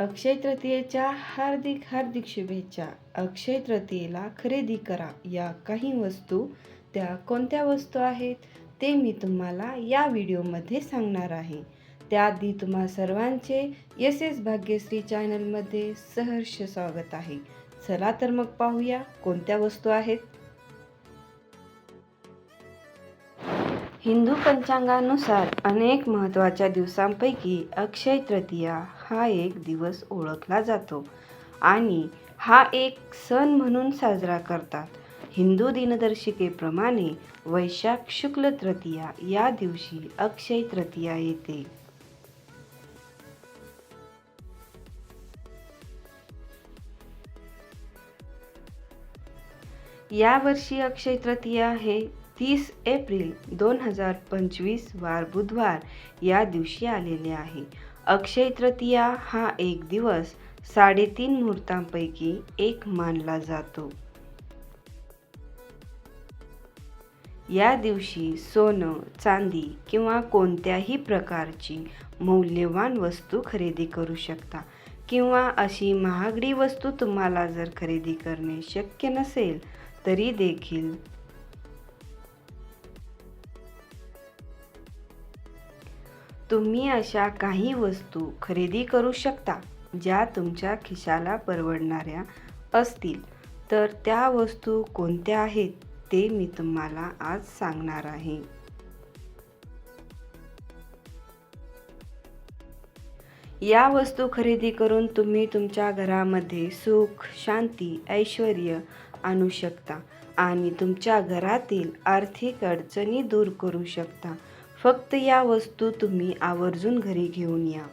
अक्षय तृतीयेच्या हार्दिक हार्दिक शुभेच्छा. अक्षय तृतीयेला खरेदी करा या काही वस्तू. त्या कोणत्या वस्तू आहेत ते मी तुम्हाला या व्हिडिओमध्ये सांगणार आहे. त्याआधी तुम्हा सर्वांचे एस एस भाग्यश्री चॅनलमध्ये सहर्ष स्वागत आहे. चला तर मग पाहूया कोणत्या वस्तू आहेत. हिंदू पंचांगानुसार अनेक महत्त्वाच्या दिवसांपैकी अक्षय तृतीया हा एक दिवस ओळखला जातो आणि हा एक सण म्हणून साजरा करतात. हिंदू दिनदर्शिकेप्रमाणे वैशाख शुक्ल तृतीया या दिवशी अक्षय तृतीया येते. यावर्षी अक्षय तृतीया हे तीस एप्रिल दोन हजार पंचवीस वार बुधवार या दिवशी आलेले आहे. अक्षय तृतीया हा एक दिवस साडेतीन मुहूर्तांपैकी एक मानला जातो. या दिवशी सोनं चांदी किंवा कोणत्याही प्रकारची मौल्यवान वस्तू खरेदी करू शकता किंवा अशी महागडी वस्तू तुम्हाला जर खरेदी करणे शक्य नसेल तरी देखील तुम्ही अशा काही वस्तू खरेदी करू शकता ज्या तुमच्या खिशाला परवडणाऱ्या असतील. तर त्या वस्तू कोणत्या आहेत ते मी तुम्हाला आज सांगणार आहे. या वस्तू खरेदी करून तुम्ही तुमच्या घरामध्ये सुख शांती ऐश्वर आणू शकता आणि तुमच्या घरातील आर्थिक अडचणी दूर करू शकता. फक्त या वस्तू तुम्ही आवर्जून घरी घेऊन या.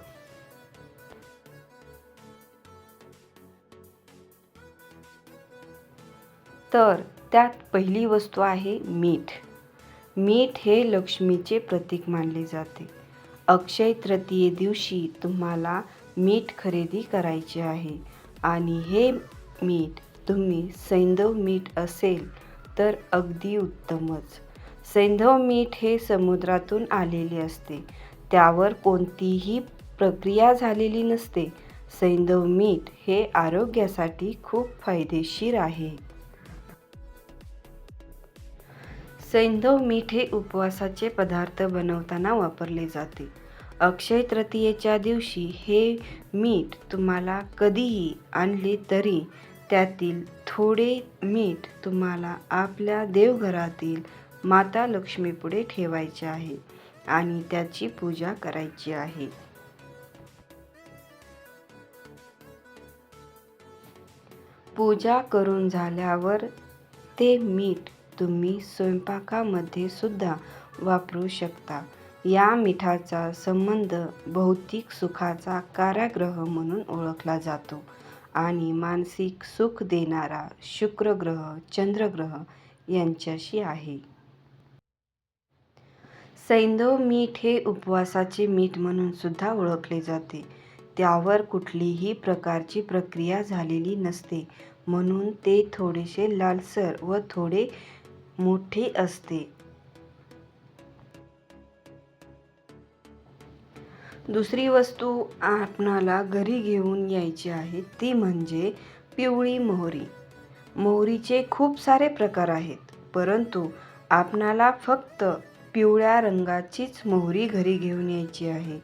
तर त्यात पहिली वस्तू आहे मीठ. मीठ हे लक्ष्मीचे प्रतीक मानले जाते. अक्षय तृतीये दिवशी तुम्हाला मीठ खरेदी करायचे आहे आणि हे मीठ तुम्ही सैंदव मीठ असेल तर अगदी उत्तमच. सैंधव मीठ हे समुद्रातून आलेले असते. त्यावर कोणतीही प्रक्रिया झालेली नसते. सैंधव मीठ हे आरोग्यासाठी खूप फायदेशीर आहे. सैंधव मीठ हे उपवासाचे पदार्थ बनवताना वापरले जाते. अक्षय तृतीयेच्या दिवशी हे मीठ तुम्हाला कधीही आणले तरी त्यातील थोडे मीठ तुम्हाला आपल्या देवघरातील माता लक्ष्मीपुढे ठेवायचे आहे आणि त्याची पूजा करायची आहे. पूजा करून झाल्यावर ते मीठ तुम्ही स्वयंपाकामध्ये सुद्धा वापरू शकता. या मिठाचा संबंध भौतिक सुखाचा काराग्रह म्हणून ओळखला जातो आणि मानसिक सुख देणारा शुक्रग्रह चंद्रग्रह यांच्याशी आहे. सैंधव मीठ हे उपवासाचे मीठ म्हणून सुद्धा ओळखले जाते. त्यावर कुठलीही प्रकारची प्रक्रिया झालेली नसते. म्हणून ते थोडेसे लालसर व थोडे मोठे असते. दुसरी वस्तू आपणाला घरी घेऊन यायची आहे ती म्हणजे पिवळी मोहरी. मोहरीचे खूप सारे प्रकार आहेत परंतु आपणाला फक्त पिवळ्या रंगाचीच मोहरी घरी घेऊन यायची आहे.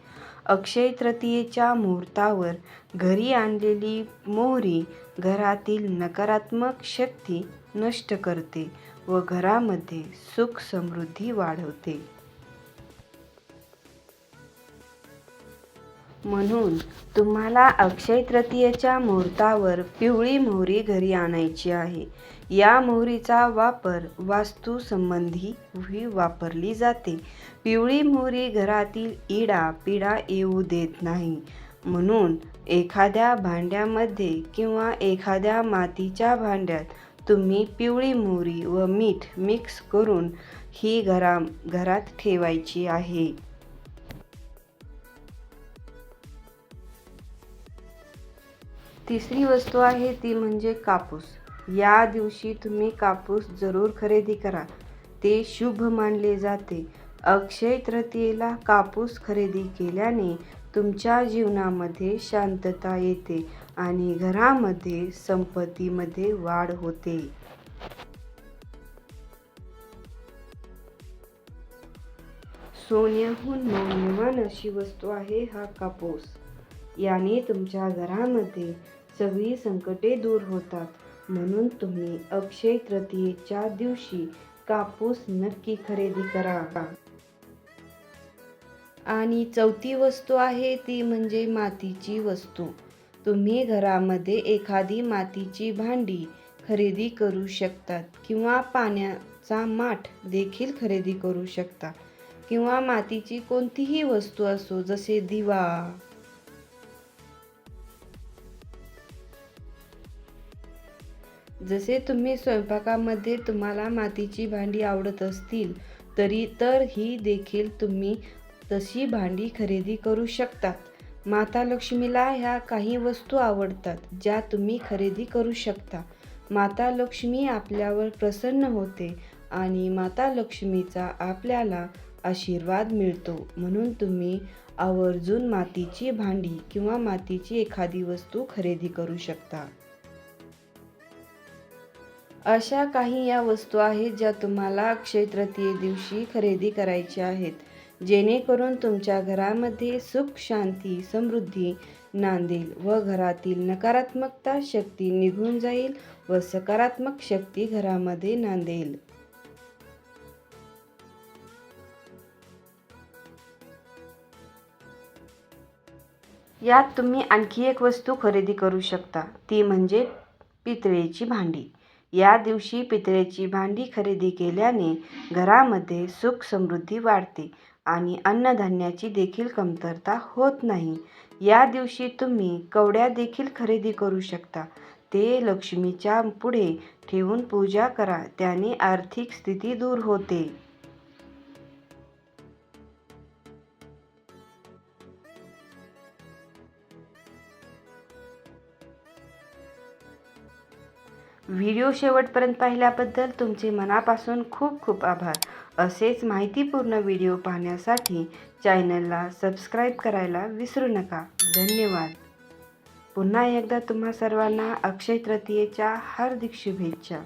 अक्षय तृतीयेच्या मुहूर्तावर घरी आणलेली मोहरी घरातील नकारात्मक शक्ती नष्ट करते व घरामध्ये सुख समृद्धी वाढवते. म्हणून तुम्हाला अक्षय तृतीयेच्या मुहूर्तावर पिवळी मोहरी घरी आणायची आहे. या मोहरीचा वापर वास्तूसंबंधी वापरली जाते. पिवळी मोहरी घरातील इडा पिडा येऊ देत नाही. म्हणून एखाद्या भांड्यामध्ये किंवा एखाद्या मातीच्या भांड्यात तुम्ही पिवळी मोहरी व मीठ मिक्स करून ही घरा घरात ठेवायची आहे. तिसरी वस्तू आहे ती म्हणजे कापूस. या दिवशी तुम्ही कापूस जरूर खरेदी करा. ते शुभ मानले जाते. अक्षय तृतीयेला कापूस खरेदी केल्याने तुमच्या जीवनामध्ये शांतता येते आणि घरामध्ये संपत्तीमध्ये वाढ होते. सोन्याहून मौल्यवान अशी वस्तू आहे हा कापूस. याने तुमच्या घरामध्ये सगळी संकटे दूर होतात. म्हणून तुम्ही अक्षय तृतीयेच्या दिवशी कापूस नक्की खरेदी करा. आणि चौथी वस्तू आहे ती म्हणजे मातीची वस्तू. तुम्ही घरामध्ये एखादी मातीची भांडी खरेदी करू शकतात किंवा पाण्याचा माठ देखील खरेदी करू शकता किंवा मातीची कोणतीही वस्तू असो जसे दिवा जसे तुम्ही स्वयंपाकामध्ये तुम्हाला मातीची भांडी आवडत असतील तरी तर ही देखील तुम्ही तशी भांडी खरेदी करू शकतात. माता लक्ष्मीला ह्या काही वस्तू आवडतात ज्या तुम्ही खरेदी करू शकता. माता लक्ष्मी आपल्यावर प्रसन्न होते आणि माता लक्ष्मीचा आपल्याला आशीर्वाद मिळतो. म्हणून तुम्ही आवर्जून मातीची भांडी किंवा मातीची एखादी वस्तू खरेदी करू शकता. अशा काही या वस्तू आहेत ज्या तुम्हाला अक्षय तृतीये दिवशी खरेदी करायच्या आहेत. जेणेकरून तुमच्या घरामध्ये सुख शांती समृद्धी नांदेल व घरातील नकारात्मकता शक्ती निघून जाईल व सकारात्मक शक्ती घरामध्ये नांदेल. यात तुम्ही आणखी एक वस्तू खरेदी करू शकता. ती म्हणजे पितळेची भांडी. या दिवशी पितळेची भांडी खरेदी केल्याने घरामध्ये सुख समृद्धी वाढते आणि अन्नधान्याची देखील कमतरता होत नाही. या दिवशी तुम्ही कवड्या देखील खरेदी करू शकता. ते लक्ष्मीच्या पुढे ठेवून पूजा करा. त्याने आर्थिक स्थिती दूर होते. व्हिडिओ शेवटपर्यंत पाहिल्याबद्दल तुमचे मनापासून खूप खूप आभार. असेच माहितीपूर्ण व्हिडिओ पाहण्यासाठी चॅनलला सबस्क्राईब करायला विसरू नका. धन्यवाद. पुन्हा एकदा तुम्हा सर्वांना अक्षय तृतीयेच्या हार्दिक शुभेच्छा.